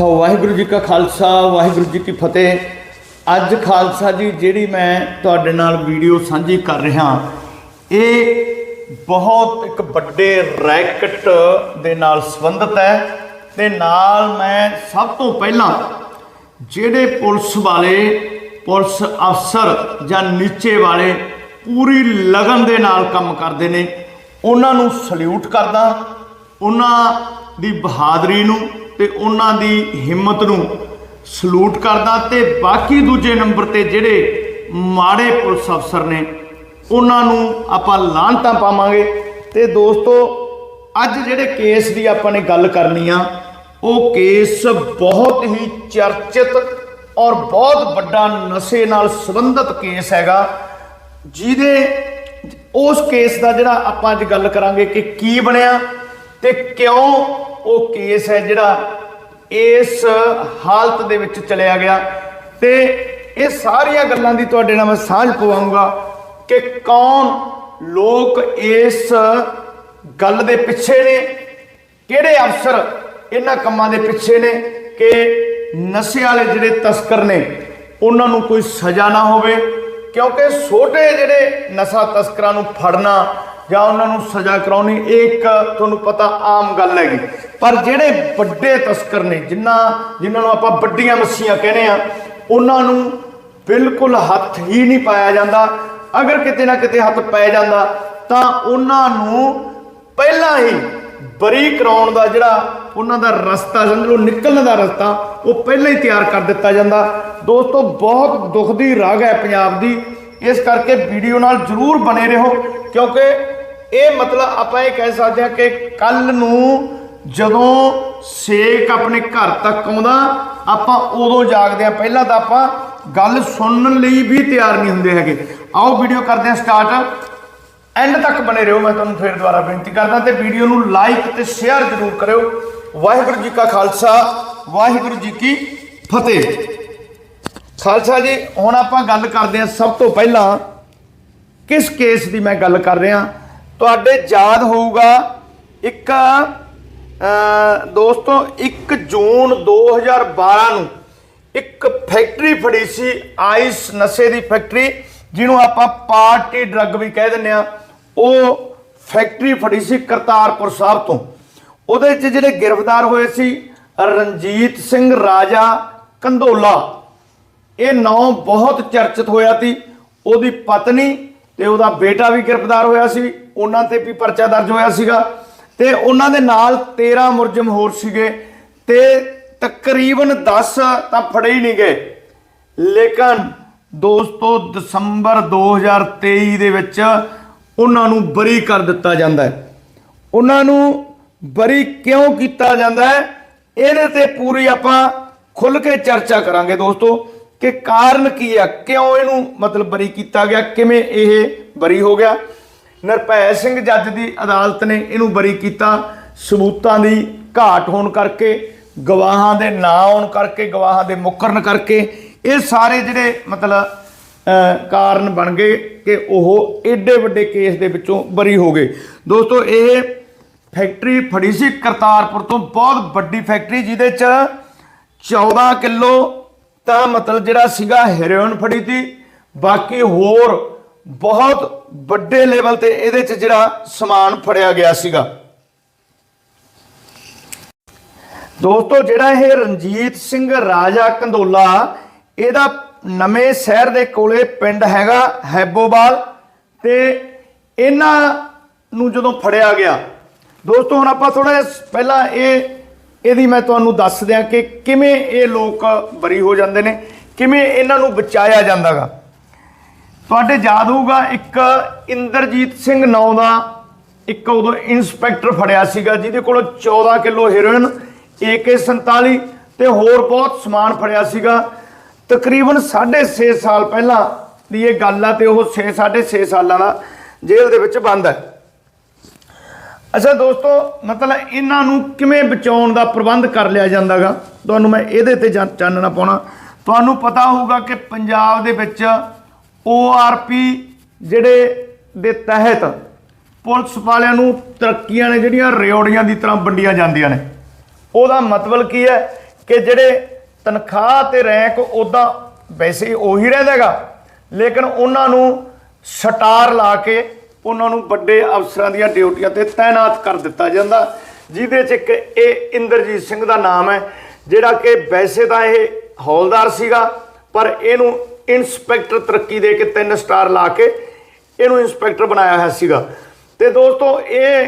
ਵਾਹਿਗੁਰੂ ਜੀ ਕਾ ਖਾਲਸਾ, ਵਾਹਿਗੁਰੂ ਜੀ ਕੀ ਫਤਿਹ। ਅੱਜ ਖਾਲਸਾ ਜੀ, ਜਿਹੜੀ ਮੈਂ ਤੁਹਾਡੇ ਨਾਲ ਵੀਡੀਓ ਸਾਂਝੀ ਕਰ ਰਿਹਾ, ਇਹ ਬਹੁਤ ਇੱਕ ਵੱਡੇ ਰੈਕਟ ਦੇ ਨਾਲ ਸੰਬੰਧਿਤ ਹੈ ਤੇ ਨਾਲ ਮੈਂ ਸਭ ਤੋਂ ਪਹਿਲਾਂ ਜਿਹੜੇ ਪੁਲਿਸ ਵਾਲੇ, ਪੁਲਿਸ ਅਫਸਰ ਜਾਂ ਨੀਚੇ ਵਾਲੇ ਪੂਰੀ ਲਗਨ ਦੇ ਨਾਲ ਕੰਮ ਕਰਦੇ ਨੇ, ਉਹਨਾਂ ਨੂੰ ਸਲੂਟ ਕਰਦਾ, ਉਹਨਾਂ ਦੀ ਬਹਾਦਰੀ ਨੂੰ ਤੇ ਉਹਨਾਂ ਦੀ ਹਿੰਮਤ ਨੂੰ ਸਲੂਟ ਕਰਦਾ ਤੇ ਬਾਕੀ ਦੂਜੇ ਨੰਬਰ ਤੇ ਜਿਹੜੇ ਮਾੜੇ ਪੁਲਿਸ ਅਫਸਰ ਨੇ, ਉਹਨਾਂ ਨੂੰ ਆਪਾਂ ਲਾਂਤਾਂ ਪਾਵਾਂਗੇ। ਤੇ ਦੋਸਤੋ, ਅੱਜ ਜਿਹੜੇ ਕੇਸ ਦੀ ਆਪਾਂ ਨੇ ਗੱਲ ਕਰਨੀ ਆ, ਉਹ ਕੇਸ ਬਹੁਤ ਹੀ ਚਰਚਿਤ ਔਰ ਬਹੁਤ ਵੱਡਾ ਨਸ਼ੇ ਨਾਲ ਸੰਬੰਧਿਤ ਕੇਸ ਹੈਗਾ, ਜਿਹਦੇ ਉਸ ਕੇਸ ਦਾ ਜਿਹੜਾ ਆਪਾਂ ਅੱਜ ਗੱਲ ਕਰਾਂਗੇ ਕਿ ਕੀ ਬਣਿਆ ਤੇ ਕਿਉਂ ਉਹ ਕੇਸ ਹੈ ਜਿਹੜਾ ਇਸ ਹਾਲਤ ਦੇ ਵਿੱਚ ਚਲਿਆ ਗਿਆ। ਤੇ ਇਹ ਸਾਰੀਆਂ ਗੱਲਾਂ ਦੀ ਤੁਹਾਡੇ ਨਾਲ ਮੈਂ ਸਾਂਝ ਪਵਾਉਂਗਾ ਕਿ ਕੌਣ ਲੋਕ ਇਸ ਗੱਲ ਦੇ ਪਿੱਛੇ ਨੇ, ਕਿਹੜੇ ਅਫਸਰ ਇਹਨਾਂ ਕੰਮਾਂ ਦੇ ਪਿੱਛੇ ਨੇ ਕਿ ਨਸ਼ੇ ਵਾਲੇ ਜਿਹੜੇ ਤਸਕਰ ਨੇ, ਉਹਨਾਂ ਨੂੰ ਕੋਈ ਸਜ਼ਾ ਨਾ ਹੋਵੇ। ਕਿਉਂਕਿ ਛੋਟੇ ਜਿਹੜੇ ਨਸ਼ਾ ਤਸਕਰਾਂ ਨੂੰ ਫੜਨਾ ਜਾਂ ਉਹਨਾਂ ਨੂੰ ਸਜ਼ਾ ਕਰਾਉਣੀ, ਇਹ ਇੱਕ ਤੁਹਾਨੂੰ ਪਤਾ ਆਮ ਗੱਲ ਹੈਗੀ। ਪਰ ਜਿਹੜੇ ਵੱਡੇ ਤਸਕਰ ਨੇ ਜਿਨ੍ਹਾਂ ਜਿਨ੍ਹਾਂ ਨੂੰ ਆਪਾਂ ਵੱਡੀਆਂ ਮੱਛੀਆਂ ਕਹਿੰਦੇ ਆ ਉਹਨਾਂ ਨੂੰ ਬਿਲਕੁਲ ਹੱਥ ਹੀ ਨਹੀਂ ਪਾਇਆ ਜਾਂਦਾ। ਅਗਰ ਕਿਤੇ ਨਾ ਕਿਤੇ ਹੱਥ ਪੈ ਜਾਂਦਾ, ਤਾਂ ਉਹਨਾਂ ਨੂੰ ਪਹਿਲਾਂ ਹੀ ਬਰੀ ਕਰਾਉਣ ਦਾ ਜਿਹੜਾ ਉਹਨਾਂ ਦਾ ਰਸਤਾ, ਸਮਝ ਲਓ, ਨਿਕਲਣ ਦਾ ਰਸਤਾ, ਉਹ ਪਹਿਲਾਂ ਹੀ ਤਿਆਰ ਕਰ ਦਿੱਤਾ ਜਾਂਦਾ। ਦੋਸਤੋ, ਬਹੁਤ ਦੁੱਖ ਦੀ ਰਾਗ ਹੈ ਪੰਜਾਬ ਦੀ। ਇਸ ਕਰਕੇ ਵੀਡੀਓ ਨਾਲ ਜਰੂਰ ਬਣੇ ਰਹੋ, ਕਿਉਂਕਿ ਇਹ ਮਤਲਬ ਆਪਾਂ ਇਹ ਕਹਿ ਸਕਦੇ ਹਾਂ ਕਿ ਕੱਲ ਨੂੰ ਜਦੋਂ ਸੇਕ ਆਪਣੇ ਘਰ ਤੱਕ ਆਉਂਦਾ, ਆਪਾਂ ਉਦੋਂ ਜਾਗਦੇ ਆ ਪਹਿਲਾਂ ਤਾਂ ਆਪਾਂ ਗੱਲ ਸੁਣਨ ਲਈ ਵੀ ਤਿਆਰ ਨਹੀਂ ਹੁੰਦੇ ਹੈਗੇ। ਆਓ ਵੀਡੀਓ ਕਰਦੇ ਹਾਂ ਸਟਾਰਟ ਐਂਡ ਤੱਕ ਬਣੇ ਰਹੋ, ਮੈਂ ਤੁਹਾਨੂੰ ਫੇਰ ਦੁਬਾਰਾ ਬੇਨਤੀ ਕਰਦਾ ਤੇ ਵੀਡੀਓ ਨੂੰ ਲਾਈਕ ਤੇ ਸ਼ੇਅਰ ਜ਼ਰੂਰ ਕਰਿਓ। ਵਾਹਿਗੁਰੂ ਜੀ ਕਾ ਖਾਲਸਾ, ਵਾਹਿਗੁਰੂ ਜੀ ਕੀ ਫਤਿਹ। ਖਾਲਸਾ ਜੀ, ਹੁਣ ਆਪਾਂ ਗੱਲ ਕਰਦੇ ਹਾਂ ਸਭ ਤੋਂ ਪਹਿਲਾਂ ਕਿਸ ਕੇਸ ਦੀ ਮੈਂ ਗੱਲ ਕਰ ਰਿਹਾ। ਤੁਹਾਡੇ ਯਾਦ ਹੋਊਗਾ ਇੱਕ ਦੋਸਤੋ 1 ਜੂਨ 2012 ਨੂੰ ਇੱਕ ਫੈਕਟਰੀ ਫੜੀ ਸੀ, ਆਈਸ ਨਸ਼ੇ ਦੀ ਫੈਕਟਰੀ, ਜਿਹਨੂੰ ਆਪਾਂ ਪਾਰਟੀ ਡਰੱਗ ਵੀ ਕਹਿ ਦਿੰਦੇ ਆ ਉਹ ਫੈਕਟਰੀ ਫੜੀ ਸੀ ਕਰਤਾਰਪੁਰ ਸਾਹਿਬ ਤੋਂ। ਉਹਦੇ ਵਿੱਚ ਜਿਹੜੇ ਗ੍ਰਿਫਤਾਰ ਹੋਏ ਸੀ, ਰਣਜੀਤ ਸਿੰਘ ਰਾਜਾ ਕੰਧੋਲਾ ਇਹ ਨਾਂ ਬਹੁਤ ਚਰਚਿਤ ਹੋਇਆ ਸੀ। ਉਹਦੀ ਪਤਨੀ ਤੇ ਉਹਦਾ ਬੇਟਾ ਵੀ ਗ੍ਰਿਫਤਾਰ ਹੋਇਆ ਸੀ। ਉਹਨਾਂ ਤੇ ਵੀ ਪਰਚਾ ਦਰਜ ਹੋਇਆ ਸੀਗਾ ਤੇ ਉਹਨਾਂ ਦੇ ਨਾਲ 13 ਮੁਰਜਮ ਹੋਰ ਸੀਗੇ ਤੇ ਤਕਰੀਬਨ 10 ਤਾਂ ਫੜੇ ਹੀ ਨਹੀਂ ਗਏ। ਲੇਕਿਨ ਦੋਸਤੋ, ਦਸੰਬਰ 2023 ਦੇ ਵਿੱਚ ਉਹਨਾਂ ਨੂੰ ਬਰੀ ਕਰ ਦਿੱਤਾ ਜਾਂਦਾ ਹੈ। ਉਹਨਾਂ ਨੂੰ ਬਰੀ ਕਿਉਂ ਕੀਤਾ ਜਾਂਦਾ ਹੈ? ਇਹਦੇ ਤੇ ਪੂਰੀ ਆਪਾਂ ਖੁੱਲ ਕੇ ਚਰਚਾ ਕਰਾਂਗੇ ਦੋਸਤੋ ਕਿ ਕਾਰਨ ਕੀ ਆ ਕਿਉਂ ਇਹਨੂੰ ਮਤਲਬ ਬਰੀ ਕੀਤਾ ਗਿਆ? ਕਿਵੇਂ ਇਹ ਬਰੀ ਹੋ ਗਿਆ? ਨਿਰਭੈ ਸਿੰਘ ਜੱਜ ਦੀ ਅਦਾਲਤ ਨੇ ਇਹਨੂੰ ਬਰੀ ਕੀਤਾ। ਸਬੂਤਾਂ ਦੀ ਘਾਟ ਹੋਣ ਕਰਕੇ, ਗਵਾਹਾਂ ਦੇ ਨਾਂ ਆਉਣ ਕਰਕੇ, ਗਵਾਹਾਂ ਦੇ ਮੁੱਕਰਨ ਕਰਕੇ ਇਹ ਸਾਰੇ ਜਿਹੜੇ ਮਤਲਬ ਕਾਰਨ ਬਣ ਗਏ ਕਿ ਉਹ ਏਡੇ ਵੱਡੇ ਕੇਸ ਦੇ ਵਿੱਚੋਂ ਬਰੀ ਹੋ ਗਏ। ਦੋਸਤੋ, ਇਹ ਫੈਕਟਰੀ ਫੜੀ ਸੀ ਕਰਤਾਰਪੁਰ ਤੋਂ, ਬਹੁਤ ਵੱਡੀ ਫੈਕਟਰੀ, ਜਿਹਦੇ ਚ 14 ਕਿਲੋ ਤਾਂ ਮਤਲਬ ਜਿਹੜਾ ਸੀਗਾ ਹੈਰੋਇਨ ਫੜੀ ਸੀ ਬਾਕੀ ਹੋਰ ਬਹੁਤ ਵੱਡੇ ਲੈਵਲ ਤੇ ਇਹਦੇ ਚ ਜਿਹੜਾ ਸਮਾਨ ਫੜਿਆ ਗਿਆ ਸੀਗਾ। ਦੋਸਤੋ, ਜਿਹੜਾ ਇਹ ਰਣਜੀਤ ਸਿੰਘ ਰਾਜਾ ਕੰਦੋਲਾ, ਇਹਦਾ ਨਵੇਂ ਸ਼ਹਿਰ ਦੇ ਕੋਲੇ ਪਿੰਡ ਹੈਗਾ ਹੈਬੋਵਾਲ ਤੇ ਇਹਨਾਂ ਨੂੰ ਜਦੋਂ ਫੜਿਆ ਗਿਆ, ਦੋਸਤੋ, ਹੁਣ ਆਪਾਂ ਥੋੜਾ ਪਹਿਲਾਂ ਇਹ, ਇਹਦੀ ਮੈਂ ਤੁਹਾਨੂੰ ਦੱਸ ਦਿਆਂ ਕਿ ਕਿਵੇਂ ਇਹ ਲੋਕ ਬਰੀ ਹੋ ਜਾਂਦੇ ਨੇ, ਕਿਵੇਂ ਇਹਨਾਂ ਨੂੰ ਬਚਾਇਆ ਜਾਂਦਾਗਾ। ਤੁਹਾਡੇ ਯਾਦ ਹੋਊਗਾ, ਇੱਕ ਇੰਦਰਜੀਤ ਸਿੰਘ ਨਾਂ ਦਾ ਇੱਕ ਉਦੋਂ ਇੰਸਪੈਕਟਰ ਫੜਿਆ ਸੀਗਾ, ਜਿਹਦੇ ਕੋਲ 14 ਕਿਲੋ ਹੈਰੋਇਨ AK47 ਤੇ ਹੋਰ ਬਹੁਤ ਸਮਾਨ ਫੜਿਆ ਸੀਗਾ। ਤਕਰੀਬਨ 6.5 ਸਾਲ ਪਹਿਲਾਂ ਦੀ ਇਹ ਗੱਲ ਆ ਤੇ ਉਹ 6 6.5 ਸਾਲਾਂ ਦਾ ਜੇਲ੍ਹ ਦੇ ਵਿੱਚ ਬੰਦ ਹੈ ਅੱਛਾ ਦੋਸਤੋ, ਮਤਲਬ ਇਹਨਾਂ ਨੂੰ ਕਿਵੇਂ ਬਚਾਉਣ ਦਾ ਪ੍ਰਬੰਧ ਕਰ ਲਿਆ ਜਾਂਦਾਗਾ? ਤੁਹਾਨੂੰ ਮੈਂ ਇਹਦੇ ਤੇ ਜਾਂ- ਚਾਨਣਾ ਪਾਉਣਾ। ਤੁਹਾਨੂੰ ਪਤਾ ਹੋਊਗਾ ਕਿ ਪੰਜਾਬ ਦੇ ਵਿੱਚ ORP ਜਿਹੜੇ ਦੇ ਤਹਿਤ ਪੁਲਿਸ ਵਾਲਿਆਂ ਨੂੰ ਤਰੱਕੀਆਂ ਨੇ ਜਿਹੜੀਆਂ ਰਿਓੜੀਆਂ ਦੀ ਤਰ੍ਹਾਂ ਵੰਡੀਆਂ ਜਾਂਦੀਆਂ ਨੇ। ਉਹਦਾ ਮਤਲਬ ਕੀ ਹੈ ਕਿ ਜਿਹੜੇ ਤਨਖਾਹ ਤੇ ਰੈਂਕ ਉਦਾਂ ਵੈਸੇ ਉਹੀ ਰਹਿੰਦਾ ਹੈਗਾ, ਲੇਕਿਨ ਉਹਨਾਂ ਨੂੰ ਸਟਾਰ ਲਾ ਕੇ ਉਹਨਾਂ ਨੂੰ ਵੱਡੇ ਅਫਸਰਾਂ ਦੀਆਂ ਡਿਊਟੀਆਂ ਤੇ ਤਾਇਨਾਤ ਕਰ ਦਿੱਤਾ ਜਾਂਦਾ, ਜਿਹਦੇ 'ਚ ਇੱਕ ਇਹ ਇੰਦਰਜੀਤ ਸਿੰਘ ਦਾ ਨਾਮ ਹੈ, ਜਿਹੜਾ ਕਿ ਵੈਸੇ ਤਾਂ ਇਹ ਹੌਲਦਾਰ ਸੀਗਾ, ਪਰ ਇਹਨੂੰ ਇਨਸਪੈਕਟਰ ਤਰੱਕੀ ਦੇ ਕੇ ਤਿੰਨ ਸਟਾਰ ਲਾ ਕੇ ਇਹਨੂੰ ਇਨਸਪੈਕਟਰ ਬਣਾਇਆ ਹੋਇਆ ਸੀਗਾ। ਤੇ ਦੋਸਤੋ, ਇਹ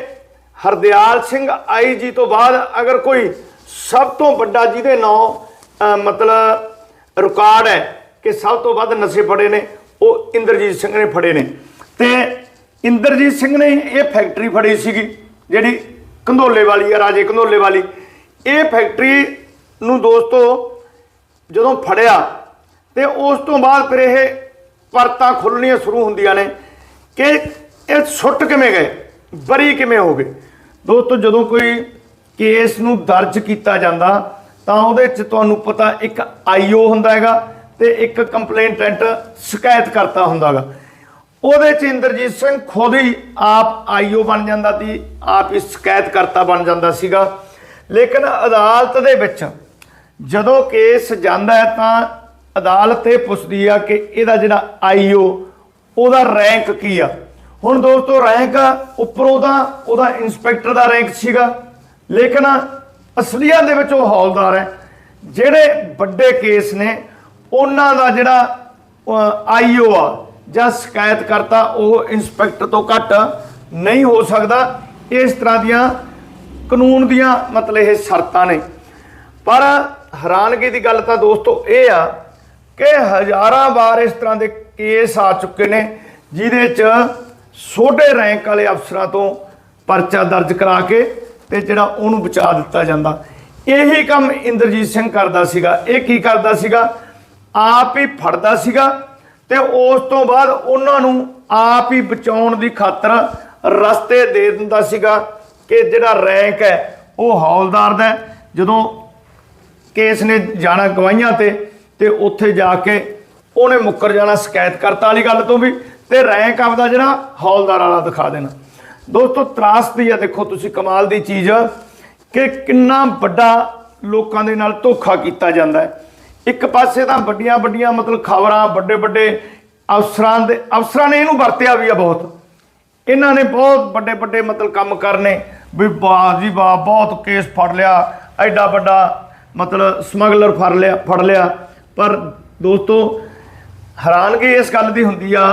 ਹਰਦਿਆਲ ਸਿੰਘ ਆਈਜੀ ਤੋਂ ਬਾਅਦ ਅਗਰ ਕੋਈ ਸਭ ਤੋਂ ਵੱਡਾ ਜਿਹਦੇ ਨਾਂ ਮਤਲਬ ਰਿਕਾਰਡ ਹੈ ਕਿ ਸਭ ਤੋਂ ਵੱਧ ਨਸ਼ੇ ਫੜੇ ਨੇ, ਉਹ ਇੰਦਰਜੀਤ ਸਿੰਘ ਨੇ ਫੜੇ ਨੇ। ਤੇ ਇੰਦਰਜੀਤ ਸਿੰਘ ਨੇ ਇਹ ਫੈਕਟਰੀ ਫੜੀ ਸੀਗੀ, ਜਿਹੜੀ ਕੰਧੋਲੇ ਵਾਲੀ ਆ, ਰਾਜੇ ਕੰਧੋਲੇ ਵਾਲੀ। ਇਹ ਫੈਕਟਰੀ ਨੂੰ ਦੋਸਤੋ ਜਦੋਂ ਫੜਿਆ ਤੇ ਉਸ ਤੋਂ ਬਾਅਦ ਫਿਰ ਇਹ ਪਰਤਾਂ ਖੁੱਲਣੀਆਂ ਸ਼ੁਰੂ ਹੁੰਦੀਆਂ ਨੇ ਕਿ ਇਹ ਸੁੱਟ ਕਿਵੇਂ ਗਏ? ਬਰੀ ਕਿਵੇਂ ਹੋ ਗਏ ਦੋਸਤੋ, ਜਦੋਂ ਕੋਈ ਕੇਸ ਨੂੰ ਦਰਜ ਕੀਤਾ ਜਾਂਦਾ, ਤਾਂ ਉਹਦੇ 'ਚ ਤੁਹਾਨੂੰ ਪਤਾ ਇੱਕ ਆਈਓ ਹੁੰਦਾ ਹੈਗਾ ਤੇ ਇੱਕ ਕੰਪਲੇਂਟੈਂਟ ਸ਼ਿਕਾਇਤ ਕਰਤਾ ਹੁੰਦਾਗਾ ਉਹਦੇ 'ਚ ਇੰਦਰਜੀਤ ਸਿੰਘ ਖੁਦ ਹੀ ਆਪ ਆਈਓ ਬਣ ਜਾਂਦਾ ਸੀ, ਆਪ ਹੀ ਸ਼ਿਕਾਇਤ ਕਰਤਾ ਬਣ ਜਾਂਦਾ ਸੀਗਾ। ਲੇਕਿਨ ਅਦਾਲਤ ਦੇ ਵਿੱਚ ਜਦੋਂ ਕੇਸ ਜਾਂਦਾ ਹੈ, ਤਾਂ ਅਦਾਲਤ ਇਹ ਪੁੱਛਦੀ ਆ ਕਿ ਇਹਦਾ ਜਿਹੜਾ ਆਈਓ, ਉਹਦਾ ਰੈਂਕ ਕੀ ਆ? ਹੁਣ ਦੋਸਤੋ, ਰੈਂਕ ਉੱਪਰੋਂ ਦਾ ਉਹਦਾ ਇਨਸਪੈਕਟਰ ਦਾ ਰੈਂਕ ਸੀਗਾ, ਲੇਕਿਨ ਅਸਲੀਅਤ ਦੇ ਵਿੱਚ ਉਹ ਹੌਲਦਾਰ ਹੈ। ਜਿਹੜੇ ਵੱਡੇ ਕੇਸ ਨੇ, ਉਹਨਾਂ ਦਾ ਜਿਹੜਾ ਆਈਓ ਆ, ਜਾਂ ਸ਼ਿਕਾਇਤ ਕਰਤਾ ਉਹ ਇਨਸਪੈਕਟਰ ਤੋਂ ਘੱਟ ਨਹੀਂ ਹੋ ਸਕਦਾ। ਇਸ ਤਰ੍ਹਾਂ ਦੀਆਂ ਕਾਨੂੰਨ ਦੀਆਂ ਮਤਲਬ ਇਹ ਸ਼ਰਤਾਂ ਨੇ। ਪਰ ਹੈਰਾਨਗੀ ਦੀ ਗੱਲ ਤਾਂ ਦੋਸਤੋ ਇਹ ਆ ਕਿ ਹਜ਼ਾਰਾਂ ਵਾਰ ਇਸ ਤਰ੍ਹਾਂ ਦੇ ਕੇਸ ਆ ਚੁੱਕੇ ਨੇ, ਜਿਹਦੇ 'ਚ ਛੋਟੇ ਰੈਂਕ ਵਾਲੇ ਅਫਸਰਾਂ ਤੋਂ ਪਰਚਾ ਦਰਜ ਕਰਾ ਕੇ ਤੇ ਜਿਹੜਾ ਉਹਨੂੰ ਬਚਾ ਦਿੱਤਾ ਜਾਂਦਾ। ਇਹੀ ਕੰਮ ਇੰਦਰਜੀਤ ਸਿੰਘ ਕਰਦਾ ਸੀਗਾ। ਇਹ ਕੀ ਕਰਦਾ ਸੀਗਾ? ਆਪ ਹੀ ਫੜਦਾ ਸੀਗਾ ਤੇ ਉਸ ਤੋਂ ਬਾਅਦ ਉਹਨਾਂ ਨੂੰ ਆਪ ਹੀ ਬਚਾਉਣ ਦੀ ਖਾਤਰ ਰਸਤੇ ਦੇ ਦਿੰਦਾ ਸੀਗਾ ਕਿ ਜਿਹੜਾ ਰੈਂਕ ਹੈ ਉਹ ਹੌਲਦਾਰ ਦਾ ਜਦੋਂ ਕੇਸ ਨੇ ਜਾਣਾ ਗਵਾਹੀਆਂ ਤੇ ਤੇ ਉੱਥੇ ਜਾ ਕੇ ਉਹਨੇ ਮੁੱਕਰ ਜਾਣਾ ਸ਼ਿਕਾਇਤ ਕਰਤਾ ਵਾਲੀ ਗੱਲ ਤੋਂ ਵੀ ਤੇ ਰੈਂਕ ਆਪਦਾ ਜਿਹੜਾ ਹੌਲਦਾਰ ਵਾਲਾ ਦਿਖਾ ਦੇਣਾ। ਦੋਸਤੋ ਤਰਾਸਦੀ ਆ ਦੇਖੋ ਤੁਸੀਂ ਕਮਾਲ ਦੀ ਚੀਜ਼ ਕਿ ਕਿੰਨਾ ਵੱਡਾ ਲੋਕਾਂ ਦੇ ਨਾਲ ਧੋਖਾ ਕੀਤਾ ਜਾਂਦਾ ਹੈ। ਇੱਕ ਪਾਸੇ ਤਾਂ ਵੱਡੀਆਂ ਵੱਡੀਆਂ ਮਤਲਬ ਖਬਰਾਂ ਵੱਡੇ ਵੱਡੇ ਅਫਸਰਾਂ ਦੇ ਅਫਸਰਾਂ ਨੇ ਇਹਨੂੰ ਵਰਤਿਆ ਵੀ ਆ ਬਹੁਤ। ਇਹਨਾਂ ਨੇ ਬਹੁਤ ਵੱਡੇ ਵੱਡੇ ਮਤਲਬ ਕੰਮ ਕਰਨੇ। ਵੀ ਵਾਹ ਜੀ ਵਾਹ ਬਹੁਤ ਕੇਸ ਫੜ ਲਿਆ, ਐਡਾ ਵੱਡਾ ਮਤਲਬ ਸਮਗਲਰ ਫੜ ਲਿਆ ਫੜ ਲਿਆ। ਪਰ ਦੋਸਤੋ, ਹੈਰਾਨਗੀ ਇਸ ਗੱਲ ਦੀ ਹੁੰਦੀ ਆ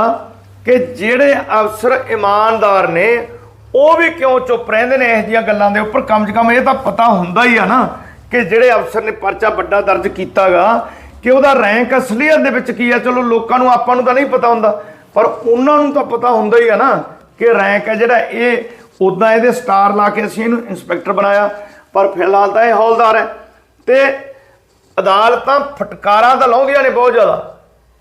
ਕਿ ਜਿਹੜੇ ਅਫਸਰ ਇਮਾਨਦਾਰ ਨੇ, ਉਹ ਵੀ ਕਿਉਂ ਚੁੱਪ ਰਹਿੰਦੇ ਨੇ? ਇਹੋ ਜਿਹੀਆਂ ਗੱਲਾਂ ਦੇ ਉੱਪਰ ਕਮ ਸੇ ਕਮ ਇਹ ਤਾਂ ਪਤਾ ਹੁੰਦਾ ਹੀ ਆ ਨਾ ਕਿ ਜਿਹੜੇ ਅਫਸਰ ਨੇ ਪਰਚਾ ਵੱਡਾ ਦਰਜ ਕੀਤਾਗਾ, ਕਿ ਉਹਦਾ ਰੈਂਕ ਅਸਲੀਅਤ ਦੇ ਵਿੱਚ ਕੀ ਆ? ਚਲੋ, ਲੋਕਾਂ ਨੂੰ ਆਪਾਂ ਨੂੰ ਤਾਂ ਨਹੀਂ ਪਤਾ ਹੁੰਦਾ, ਪਰ ਉਹਨਾਂ ਨੂੰ ਤਾਂ ਪਤਾ ਹੁੰਦਾ ਹੀ ਆ ਨਾ ਕਿ ਰੈਂਕ ਹੈ ਜਿਹੜਾ, ਇਹ ਉਦਾਂ ਇਹਦੇ ਸਟਾਰ ਲਾ ਕੇ ਅਸੀਂ ਇਹਨੂੰ ਇਨਸਪੈਕਟਰ ਬਣਾਇਆ, ਪਰ ਫਿਲਹਾਲ ਤਾਂ ਇਹ ਹੌਲਦਾਰ ਹੈ। ਤੇ ਅਦਾਲਤਾਂ ਫਟਕਾਰਾਂ ਤਾਂ ਲਾਉਂਦੀਆਂ ਨੇ ਬਹੁਤ ਜ਼ਿਆਦਾ।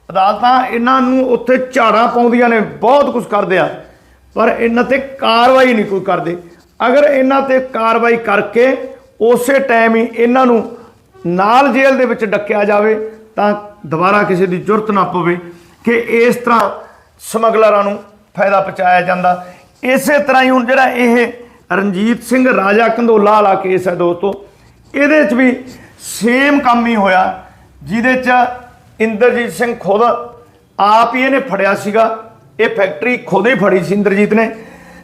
ਅਦਾਲਤਾਂ ਇਹਨਾਂ ਨੂੰ ਉੱਥੇ ਝਾੜਾਂ ਪਾਉਂਦੀਆਂ ਨੇ, ਬਹੁਤ ਕੁਝ ਕਰਦੇ ਆ। ਪਰ ਇਹਨਾਂ ਤੇ ਕਾਰਵਾਈ ਨਹੀਂ ਕੋਈ ਕਰਦੇ। ਅਗਰ ਇਹਨਾਂ ਤੇ ਕਾਰਵਾਈ ਕਰਕੇ ਉਸੇ ਟਾਈਮ ਹੀ ਇਹਨਾਂ ਨੂੰ ਨਾਲ ਜੇਲ੍ਹ ਦੇ ਵਿੱਚ ਡੱਕਿਆ ਜਾਵੇ, ਤਾਂ ਦੁਬਾਰਾ ਕਿਸੇ ਦੀ ਜ਼ਰੂਰਤ ਨਾ ਪਵੇ ਕਿ ਇਸ ਤਰ੍ਹਾਂ ਸਮਗਲਰਾਂ ਨੂੰ ਫਾਇਦਾ ਪਹੁੰਚਾਇਆ ਜਾਂਦਾ। ਇਸੇ ਤਰ੍ਹਾਂ ਹੀ ਹੁਣ ਜਿਹੜਾ ਇਹ ਰਣਜੀਤ ਸਿੰਘ ਰਾਜਾ ਕੰਧੋਲਾ ਵਾਲਾ ਕੇਸ ਹੈ ਦੋਸਤੋ, ਇਹਦੇ 'ਚ ਵੀ ਸੇਮ ਕੰਮ ਹੀ ਹੋਇਆ, ਜਿਹਦੇ 'ਚ ਇੰਦਰਜੀਤ ਸਿੰਘ ਖੁਦ ਆਪ ਹੀ ਇਹਨੇ ਫੜਿਆ ਸੀਗਾ। ਇਹ ਫੈਕਟਰੀ ਖੁਦ ਹੀ ਫੜੀ ਸੀ ਇੰਦਰਜੀਤ ਨੇ।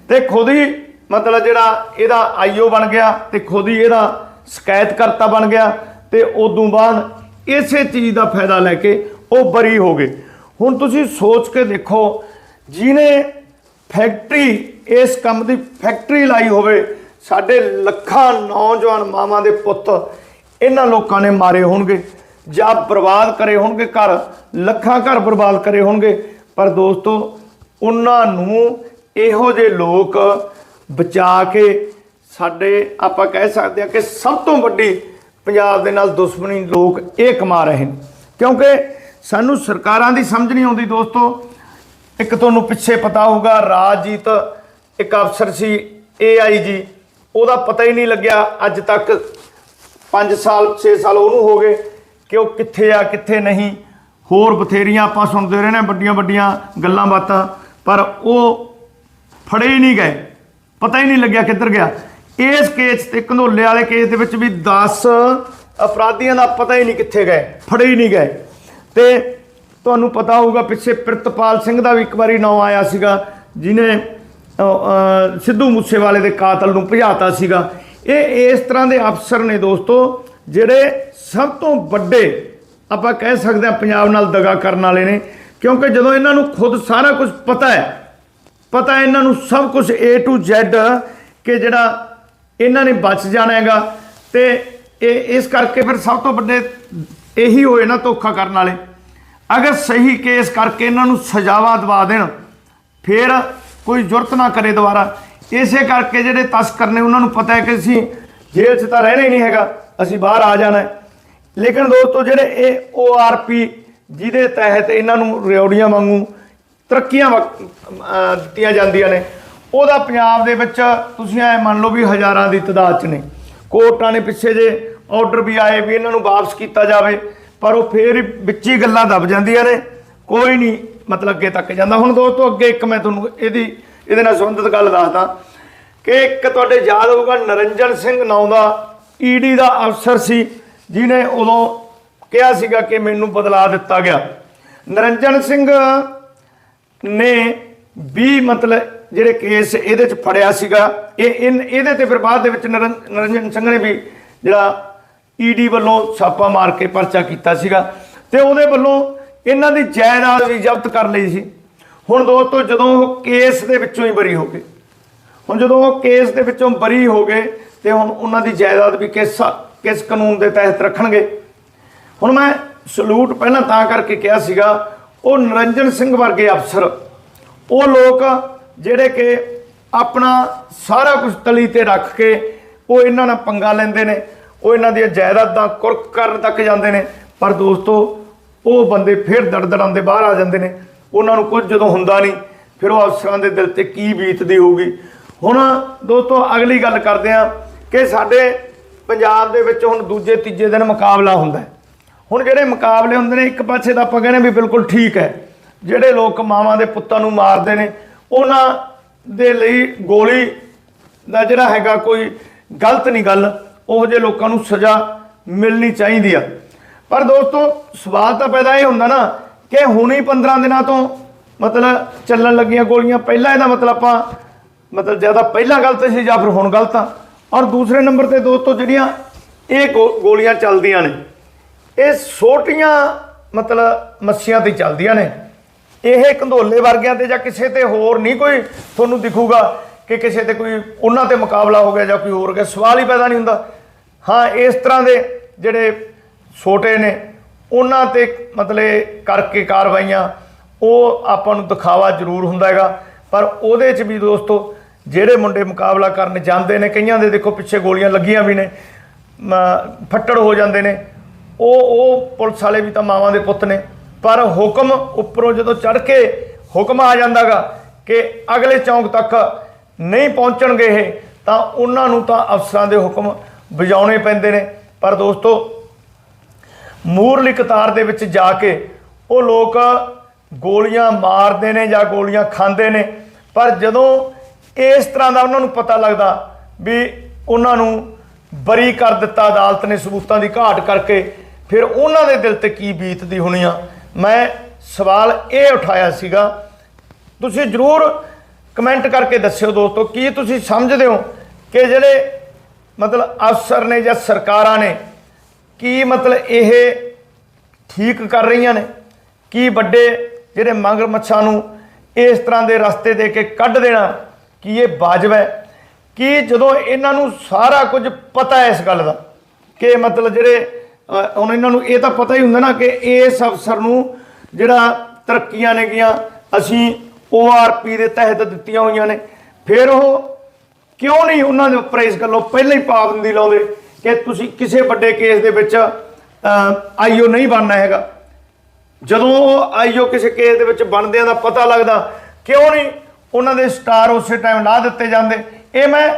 ਤੇ ਖੁਦ ਹੀ ਮਤਲਬ ਜਿਹੜਾ ਇਹਦਾ ਆਈਓ ਬਣ ਗਿਆ ਤੇ ਖੁਦ ਹੀ ਇਹਦਾ ਸ਼ਿਕਾਇਤ ਕਰਤਾ ਬਣ ਗਿਆ ਤੇ ਉਦੋਂ ਬਾਅਦ ਇਸੇ ਚੀਜ਼ ਦਾ ਫਾਇਦਾ ਲੈ ਕੇ ਉਹ ਬਰੀ ਹੋ ਗਏ। ਹੁਣ ਤੁਸੀਂ ਸੋਚ ਕੇ ਦੇਖੋ, ਜਿਹਨੇ ਫੈਕਟਰੀ ਇਸ ਕੰਮ ਦੀ ਫੈਕਟਰੀ ਲਾਈ ਹੋਵੇ, ਸਾਡੇ ਲੱਖਾਂ ਨੌਜਵਾਨ ਮਾਵਾਂ ਦੇ ਪੁੱਤ ਇਹਨਾਂ ਲੋਕਾਂ ਨੇ ਮਾਰੇ ਹੋਣਗੇ, ਜਾਂ ਬਰਬਾਦ ਕਰੇ ਹੋਣਗੇ ਘਰ, ਲੱਖਾਂ ਘਰ ਬਰਬਾਦ ਕਰੇ ਹੋਣਗੇ। ਪਰ ਦੋਸਤੋ, ਉਹਨਾਂ ਨੂੰ ਇਹੋ ਜਿਹੇ ਲੋਕ ਬਚਾ ਕੇ ਸਾਡੇ ਆਪਾਂ ਕਹਿ ਸਕਦੇ ਹਾਂ ਕਿ ਸਭ ਤੋਂ ਵੱਡੀ ਪੰਜਾਬ ਦੇ ਨਾਲ ਦੁਸ਼ਮਣੀ ਲੋਕ ਇਹ ਕਮਾ ਰਹੇ ਨੇ। ਕਿਉਂਕਿ ਸਾਨੂੰ ਸਰਕਾਰਾਂ ਦੀ ਸਮਝ ਨਹੀਂ ਆਉਂਦੀ ਦੋਸਤੋ। ਇੱਕ ਤੁਹਾਨੂੰ ਪਿੱਛੇ ਪਤਾ ਹੋਊਗਾ, ਰਾਜਜੀਤ, ਇੱਕ ਅਫਸਰ ਸੀ ਏਆਈਜੀ ਉਹਦਾ ਪਤਾ ਹੀ ਨਹੀਂ ਲੱਗਿਆ ਅੱਜ ਤੱਕ 5 ਸਾਲ 6 ਸਾਲ ਉਹਨੂੰ ਹੋ ਗਏ ਕਿ ਉਹ ਕਿੱਥੇ ਆ, ਕਿੱਥੇ ਨਹੀਂ। ਹੋਰ ਬਥੇਰੀਆਂ ਆਪਾਂ ਸੁਣਦੇ ਰਹੇ ਨੇ ਵੱਡੀਆਂ ਵੱਡੀਆਂ ਗੱਲਾਂ ਬਾਤਾਂ। ਪਰ ਉਹ ਫੜੇ ਹੀ ਨਹੀਂ ਗਏ। ਪਤਾ ਹੀ ਨਹੀਂ ਲੱਗਿਆ ਕਿੱਧਰ ਗਿਆ। ਇਸ ਕੇਸ ਤੇ ਕੰਧੋਲੇ ਵਾਲੇ ਕੇਸ ਦੇ ਵਿੱਚ ਵੀ 10 ਅਪਰਾਧੀਆਂ ਦਾ ਪਤਾ ਹੀ ਨਹੀਂ ਕਿੱਥੇ ਗਏ। ਫੜੇ ਹੀ ਨਹੀਂ ਗਏ। ਤੇ ਤੁਹਾਨੂੰ ਪਤਾ ਹੋਊਗਾ, ਪਿੱਛੇ ਪ੍ਰਿਤਪਾਲ ਸਿੰਘ ਦਾ ਵੀ ਇੱਕ ਵਾਰੀ ਨਾਂ ਆਇਆ ਸੀਗਾ ਜਿਨੇ ਸਿੱਧੂ ਮੂਸੇਵਾਲੇ ਦੇ ਕਾਤਲ ਨੂੰ ਭਜਾਤਾ ਸੀਗਾ। ਇਹ ਇਸ ਤਰ੍ਹਾਂ ਦੇ ਅਫਸਰ ਨੇ ਦੋਸਤੋ, ਜਿਹੜੇ ਸਭ ਤੋਂ ਵੱਡੇ, ਆਪਾਂ ਕਹਿ ਸਕਦੇ ਹਾਂ ਪੰਜਾਬ ਨਾਲ ਦਗਾ ਕਰਨ ਵਾਲੇ ਨੇ, ਕਿਉਂਕਿ ਜਦੋਂ ਇਹਨਾਂ ਨੂੰ ਖੁਦ ਸਾਰਾ ਕੁਝ ਪਤਾ ਹੈ, ਪਤਾ ਇਹਨਾਂ ਨੂੰ ਸਭ ਕੁਝ A to Z ਕਿ ਜਿਹੜਾ ਇਹਨਾਂ ਨੇ ਬਚ ਜਾਣਾ ਹੈਗਾ, ਤੇ ਇਹ ਇਸ ਕਰਕੇ ਫਿਰ ਸਭ ਤੋਂ ਵੱਡੇ ਇਹੀ ਹੋਏ ਨਾ ਧੋਖਾ ਕਰਨ ਵਾਲੇ। ਅਗਰ ਸਹੀ ਕੇਸ ਕਰਕੇ ਇਹਨਾਂ ਨੂੰ ਸਜ਼ਾਵਾ ਦਵਾ ਦੇਣ, ਫਿਰ ਕੋਈ ਜ਼ਰੂਰਤ ਨਾ ਕਰੇ ਦੁਬਾਰਾ। ਇਸੇ ਕਰਕੇ ਜਿਹੜੇ ਤਸਕਰ ਨੇ ਉਹਨਾਂ ਨੂੰ ਪਤਾ ਹੈ ਕਿ ਅਸੀਂ ਜੇਲ੍ਹ 'ਚ ਤਾਂ ਰਹਿਣਾ ਹੀ ਨਹੀਂ ਹੈਗਾ, ਅਸੀਂ ਬਾਹਰ ਆ ਜਾਣਾ ਹੈ। ਲੇਕਿਨ ਦੋਸਤੋ ਜਿਹੜੇ ਇਹ ORP ਜਿਹਦੇ ਤਹਿਤ ਇਹਨਾਂ ਨੂੰ ਰਿਓੜੀਆਂ ਵਾਂਗੂ ਤਰੱਕੀਆਂ ਦਿੱਤੀਆਂ ਜਾਂਦੀਆਂ ਨੇ, ਉਹਦਾ ਪੰਜਾਬ ਦੇ ਵਿੱਚ ਤੁਸੀਂ ਐ ਮੰਨ ਲਓ ਵੀ ਹਜ਼ਾਰਾਂ ਦੀ ਤਦਾਦ 'ਚ ਨੇ। ਕੋਰਟਾਂ ਨੇ ਪਿੱਛੇ ਜੇ ਆਰਡਰ ਵੀ ਆਏ ਵੀ ਇਹਨਾਂ ਨੂੰ ਵਾਪਸ ਕੀਤਾ ਜਾਵੇ, ਪਰ ਉਹ ਫੇਰ ਵਿੱਚ ਹੀ ਗੱਲਾਂ ਦਬ ਜਾਂਦੀਆਂ ਨੇ। ਕੋਈ ਨਹੀਂ ਮਤਲਬ ਅੱਗੇ ਤੱਕ ਜਾਂਦਾ। ਹੁਣ ਦੋਸਤੋ ਅੱਗੇ ਇੱਕ ਮੈਂ ਤੁਹਾਨੂੰ ਇਹਦੀ ਇਹਦੇ ਨਾਲ ਸੰਬੰਧਿਤ ਗੱਲ ਦੱਸਦਾ ਕਿ ਇੱਕ ਤੁਹਾਡੇ ਯਾਦ ਹੋਊਗਾ, ਨਰਿੰਜਨ ਸਿੰਘ ਨਾਂ ਦਾ ਈਡੀ ਦਾ ਅਫਸਰ ਸੀ, ਜਿਹਨੇ ਉਦੋਂ ਕਿਹਾ ਸੀਗਾ ਕਿ ਮੈਨੂੰ ਬਦਲਾ ਦਿੱਤਾ ਗਿਆ। ਨਰਿੰਜਨ ਸਿੰਘ ਨੇ 20 ਮਤਲਬ ਜਿਹੜੇ ਕੇਸ ਇਹਦੇ ਚ ਫੜਿਆ ਸੀਗਾ, ਇਹ ਇਹਦੇ ਤੇ ਫਿਰ ਬਾਅਦ ਦੇ ਵਿੱਚ ਨਰਨ- ਨਰਿੰਜਨ ਸਿੰਘ ਨੇ ਵੀ ਜਿਹੜਾ ਈਡੀ ਵੱਲੋਂ ਛਾਪਾ ਮਾਰ ਕੇ ਪਰਚਾ ਕੀਤਾ ਸੀਗਾ ਤੇ ਉਹਦੇ ਵੱਲੋਂ ਇਹਨਾਂ ਦੀ ਜਾਇਦਾਦ ਵੀ ਜ਼ਬਤ ਕਰ ਲਈ ਸੀ। ਹੁਣ ਦੋਸਤੋ, ਜਦੋਂ ਉਹ ਕੇਸ ਦੇ ਵਿੱਚੋਂ ਹੀ ਬਰੀ ਹੋ ਗਏ, ਹੁਣ ਜਦੋਂ ਉਹ ਕੇਸ ਦੇ ਵਿੱਚੋਂ ਬਰੀ ਹੋ ਗਏ, ਤੇ ਹੁਣ ਉਹਨਾਂ ਦੀ ਜਾਇਦਾਦ ਵੀ ਕਿਸ ਕਿਸ ਕਾਨੂੰਨ ਦੇ ਤਹਿਤ ਰੱਖਣਗੇ? ਹੁਣ ਮੈਂ ਸਲੂਟ ਪਹਿਲਾਂ ਤਾਂ ਕਰਕੇ ਕਿਹਾ ਸੀਗਾ, ਉਹ ਨਰਿੰਜਨ ਸਿੰਘ ਵਰਗੇ ਅਫਸਰ, ਉਹ ਲੋਕ ਜਿਹੜੇ ਕਿ ਆਪਣਾ ਸਾਰਾ ਕੁਝ ਤਲੀ ਤੇ ਰੱਖ ਕੇ ਉਹ ਇਹਨਾਂ ਨਾਲ ਪੰਗਾ ਲੈਂਦੇ ਨੇ, ਉਹ ਇਹਨਾਂ ਦੀਆਂ ਜਾਇਦਾਦਾਂ ਕੁਰਕ ਕਰਨ ਤੱਕ ਜਾਂਦੇ ਨੇ, ਪਰ ਦੋਸਤੋ, ਉਹ ਬੰਦੇ ਫਿਰ ਦੜਦੜਾਉਂਦੇ ਬਾਹਰ ਆ ਜਾਂਦੇ ਨੇ। ਉਹਨਾਂ ਨੂੰ ਕੁਝ ਜਦੋਂ ਹੁੰਦਾ ਨਹੀਂ, ਫਿਰ ਉਹ ਅਫਸਰਾਂ ਦੇ ਦਿਲ ਤੇ ਕੀ ਬੀਤਦੀ ਹੋਊਗੀ। ਹੁਣ ਦੋਸਤੋ, ਅਗਲੀ ਗੱਲ ਕਰਦੇ ਆ ਕਿ ਸਾਡੇ ਪੰਜਾਬ ਦੇ ਵਿੱਚ ਹੁਣ ਦੂਜੇ, ਤੀਜੇ ਦਿਨ ਮੁਕਾਬਲਾ ਹੁੰਦਾ ਹੈ। ਹੁਣ ਜਿਹੜੇ ਮੁਕਾਬਲੇ ਹੁੰਦੇ ਨੇ, ਇੱਕ ਪਾਸੇ ਤਾਂ ਆਪਾਂ ਕਹਿੰਦੇ ਵੀ ਬਿਲਕੁਲ ਠੀਕ ਹੈ। ਜਿਹੜੇ ਲੋਕ ਮਾਵਾਂ ਦੇ ਪੁੱਤਾਂ ਨੂੰ ਮਾਰਦੇ ਨੇ, ਉਹਨਾਂ ਦੇ ਲਈ ਗੋਲੀ ਦਾ ਜਿਹੜਾ ਹੈਗਾ ਕੋਈ ਗਲਤ ਨਹੀਂ ਗੱਲ, ਉਹ ਜਿਹੇ ਲੋਕਾਂ ਨੂੰ ਸਜ਼ਾ ਮਿਲਣੀ ਚਾਹੀਦੀ ਆ। ਪਰ ਦੋਸਤੋ, ਸਵਾਲ ਤਾਂ ਪੈਦਾ ਇਹ ਹੁੰਦਾ ਨਾ ਕਿ ਹੁਣੇ 15 ਦਿਨਾਂ ਤੋਂ ਮਤਲਬ ਚੱਲਣ ਲੱਗੀਆਂ ਗੋਲੀਆਂ। ਪਹਿਲਾਂ ਇਹਦਾ ਮਤਲਬ ਆਪਾਂ ਮਤਲਬ ਜ਼ਿਆਦਾ ਪਹਿਲਾਂ ਗਲਤ ਸੀ ਜਾਂ ਫਿਰ ਹੁਣ ਗਲਤ ਆ। ਔਰ ਦੂਸਰੇ ਨੰਬਰ ਤੇ ਦੋਸਤੋ ਜਿਹੜੀਆਂ ਇਹ ਗੋ- ਗੋਲੀਆਂ ਚੱਲਦੀਆਂ ਨੇ, ਇਹ ਛੋਟੀਆਂ ਮਤਲਬ ਮੱਛੀਆਂ ਤੇ ਚੱਲਦੀਆਂ ਨੇ। ਇਹ ਕੰਧੋਲੇ ਵਰਗਿਆਂ ਤੇ ਜਾਂ ਕਿਸੇ ਤੇ ਹੋਰ ਨਹੀਂ ਕੋਈ ਤੁਹਾਨੂੰ ਦਿਖੂਗਾ ਕਿ ਕਿਸੇ ਤੇ ਕੋਈ ਉਹਨਾਂ ਤੇ ਮੁਕਾਬਲਾ ਹੋ ਗਿਆ ਜਾਂ ਕੋਈ ਹੋਰ ਗਿਆ। ਸਵਾਲ ਹੀ ਪੈਦਾ ਨਹੀਂ ਹੁੰਦਾ। ਹਾਂ, ਇਸ ਤਰ੍ਹਾਂ ਦੇ ਜਿਹੜੇ ਛੋਟੇ ਨੇ ਉਹਨਾਂ ਤੇ ਮਤਲਬ ਕਰਕੇ ਕਾਰਵਾਈਆਂ, ਉਹ ਆਪਾਂ ਨੂੰ ਦਿਖਾਵਾ ਜ਼ਰੂਰ ਹੁੰਦਾ ਹੈਗਾ। ਪਰ ਉਹਦੇ 'ਚ ਵੀ ਦੋਸਤੋ, ਜਿਹੜੇ ਮੁੰਡੇ ਮੁਕਾਬਲਾ ਕਰਨ ਜਾਂਦੇ ਨੇ, ਕਈਆਂ ਦੇ ਦੇਖੋ ਪਿੱਛੇ ਗੋਲੀਆਂ ਲੱਗੀਆਂ ਵੀ ਨੇ ਫੱਟੜ ਹੋ ਜਾਂਦੇ ਨੇ। ਉਹ ਉਹ ਪੁਲਿਸ ਵਾਲੇ ਵੀ ਤਾਂ ਮਾਵਾਂ ਦੇ ਪੁੱਤ ਨੇ। ਪਰ ਹੁਕਮ ਉੱਪਰੋਂ ਜਦੋਂ ਚੜ ਕੇ ਹੁਕਮ ਆ ਜਾਂਦਾਗਾ ਕਿ ਅਗਲੇ ਚੌਂਕ ਤੱਕ ਨਹੀਂ ਪਹੁੰਚਣਗੇ ਇਹ, ਤਾਂ ਉਹਨਾਂ ਨੂੰ ਤਾਂ ਅਫਸਰਾਂ ਦੇ ਹੁਕਮ ਵਜਾਉਣੇ ਪੈਂਦੇ ਨੇ। ਪਰ ਦੋਸਤੋ ਮੂਰਲੀ ਕਤਾਰ ਦੇ ਵਿੱਚ ਜਾ ਕੇ ਉਹ ਲੋਕ ਗੋਲੀਆਂ ਮਾਰਦੇ ਨੇ ਜਾਂ ਗੋਲੀਆਂ ਖਾਂਦੇ ਨੇ। ਪਰ ਜਦੋਂ ਇਸ ਤਰ੍ਹਾਂ ਦਾ ਉਹਨਾਂ ਨੂੰ ਪਤਾ ਲੱਗਦਾ ਵੀ ਉਹਨਾਂ ਨੂੰ ਬਰੀ ਕਰ ਦਿੱਤਾ ਅਦਾਲਤ ਨੇ ਸਬੂਤਾਂ ਦੀ ਘਾਟ ਕਰਕੇ, ਫਿਰ ਉਹਨਾਂ ਦੇ ਦਿਲ ਤੇ ਕੀ ਬੀਤਦੀ ਹੋਣੀ ਆ? ਮੈਂ ਸਵਾਲ ਇਹ ਉਠਾਇਆ ਸੀਗਾ। ਤੁਸੀਂ ਜਰੂਰ ਕਮੈਂਟ ਕਰਕੇ ਦੱਸਿਓ ਦੋਸਤੋ, ਕੀ ਤੁਸੀਂ ਸਮਝਦੇ ਹੋ ਕਿ ਜਿਹੜੇ ਮਤਲਬ ਅਫਸਰ ਨੇ ਜਾਂ ਸਰਕਾਰਾਂ ਨੇ ਕੀ ਮਤਲਬ ਇਹ ਠੀਕ ਕਰ ਰਹੀਆਂ ਨੇ? ਕੀ ਵੱਡੇ ਜਿਹੜੇ ਮੰਗਰ ਮੱਛਾਂ ਨੂੰ ਇਸ ਤਰ੍ਹਾਂ ਦੇ ਰਸਤੇ ਦੇ ਕੇ ਕੱਢ ਦੇਣਾ? ਕੀ ਇਹ ਵਾਜਬ ਹੈ? ਕਿ ਜਦੋਂ ਇਹਨਾਂ ਨੂੰ ਸਾਰਾ ਕੁਝ ਪਤਾ ਹੈ ਇਸ ਗੱਲ ਦਾ, ਕਿ ਮਤਲਬ ਜਿਹੜੇ ਹੁਣ ਇਹਨਾਂ ਨੂੰ ਇਹ ਤਾਂ ਪਤਾ ਹੀ ਹੁੰਦਾ ਨਾ ਕਿ ਇਸ ਅਫਸਰ ਨੂੰ ਜਿਹੜਾ ਤਰੱਕੀਆਂ ਨੇਗੀਆਂ ਅਸੀਂ ORP ਦੇ ਤਹਿਤ ਦਿੱਤੀਆਂ ਹੋਈਆਂ ਨੇ। ਫਿਰ ਉਹ ਕਿਉਂ ਨਹੀਂ ਉਹਨਾਂ ਦੇ ਉੱਪਰ ਇਸ ਗੱਲੋਂ ਪਹਿਲਾਂ ਹੀ ਪਾਬੰਦੀ ਲਾਉਂਦੇ? ਕਿ ਤੁਸੀਂ ਕਿਸੇ ਵੱਡੇ ਕੇਸ ਦੇ ਵਿੱਚ ਆਈਓ ਨਹੀਂ ਬਣਨਾ ਹੈਗਾ। ਜਦੋਂ ਉਹ ਆਈਓ ਕਿਸੇ ਕੇਸ ਦੇ ਵਿੱਚ ਬਣਦਿਆਂ ਦਾ ਪਤਾ ਲੱਗਦਾ, ਕਿਉਂ ਨਹੀਂ ਉਹਨਾਂ ਦੇ ਸਟਾਰ ਉਸੇ ਟਾਈਮ ਲਾ ਦਿੱਤੇ ਜਾਂਦੇ। ਇਹ ਮੈਂ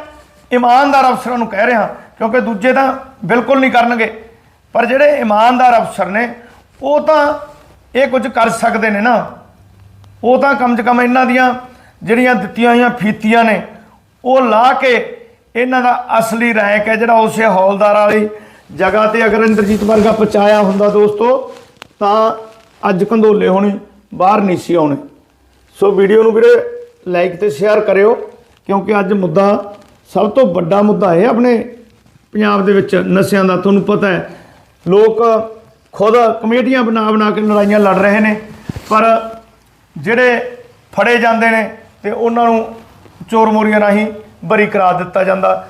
ਇਮਾਨਦਾਰ ਅਫਸਰਾਂ ਨੂੰ ਕਹਿ ਰਿਹਾ, ਕਿਉਂਕਿ ਦੂਜੇ ਤਾਂ ਬਿਲਕੁਲ ਨਹੀਂ ਕਰਨਗੇ। ਪਰ ਜਿਹੜੇ ਇਮਾਨਦਾਰ ਅਫਸਰ ਨੇ, ਉਹ ਤਾਂ ਇਹ ਕੁਝ ਕਰ ਸਕਦੇ ਨੇ ਨਾ। ਉਹ ਤਾਂ ਕਮ ਸੇ ਕਮ ਇਹਨਾਂ ਦੀਆਂ ਜਿਹੜੀਆਂ ਦਿੱਤੀਆਂ ਹੋਈਆਂ ਫੀਤੀਆਂ ਨੇ, ਉਹ ਲਾ ਕੇ ਇਹਨਾਂ ਦਾ ਅਸਲੀ ਰੈਂਕ ਹੈ ਜਿਹੜਾ ਉਸੇ ਹੌਲਦਾਰ ਵਾਲੀ ਜਗ੍ਹਾ ਤੇ ਅਗਰ ਇੰਦਰਜੀਤ ਵਰਗਾ ਪਹੁੰਚਾਇਆ ਹੁੰਦਾ ਦੋਸਤੋ। ਤਾਂ ਅੱਜ ਕੰਦੋਲੇ ਹੋਣੇ, ਬਾਹਰ ਨਹੀਂ ਸੀ ਆਉਣੇ। ਸੋ ਵੀਡੀਓ ਨੂੰ ਵੀਰੇ ਲਾਈਕ ਤੇ ਸ਼ੇਅਰ ਕਰਿਓ, ਕਿਉਂਕਿ ਅੱਜ ਮੁੱਦਾ ਸਭ ਤੋਂ ਵੱਡਾ ਮੁੱਦਾ ਹੈ ਆਪਣੇ ਪੰਜਾਬ ਦੇ ਵਿੱਚ ਨਸ਼ਿਆਂ ਦਾ। ਤੁਹਾਨੂੰ ਪਤਾ ਹੈ, ਲੋਕ ਖੁਦ ਕਮੇਟੀਆਂ ਬਣਾ ਬਣਾ ਕੇ ਲੜਾਈਆਂ ਲੜ ਰਹੇ ਨੇ, ਪਰ ਜਿਹੜੇ ਫੜੇ ਜਾਂਦੇ ਨੇ ਤੇ ਉਹਨਾਂ ਨੂੰ ਚੋਰ ਮੋਰੀਆਂ ਰਾਹੀਂ ਬਰੀ ਕਰਾ ਦਿੱਤਾ ਜਾਂਦਾ।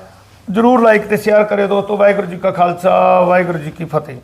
ਜਰੂਰ ਲਾਈਕ ਤੇ ਸ਼ੇਅਰ ਕਰਿਓ ਦੋਸਤੋ। ਵਾਹਿਗੁਰੂ ਜੀ ਕਾ ਖਾਲਸਾ, ਵਾਹਿਗੁਰੂ ਜੀ ਕੀ ਫਤਿਹ।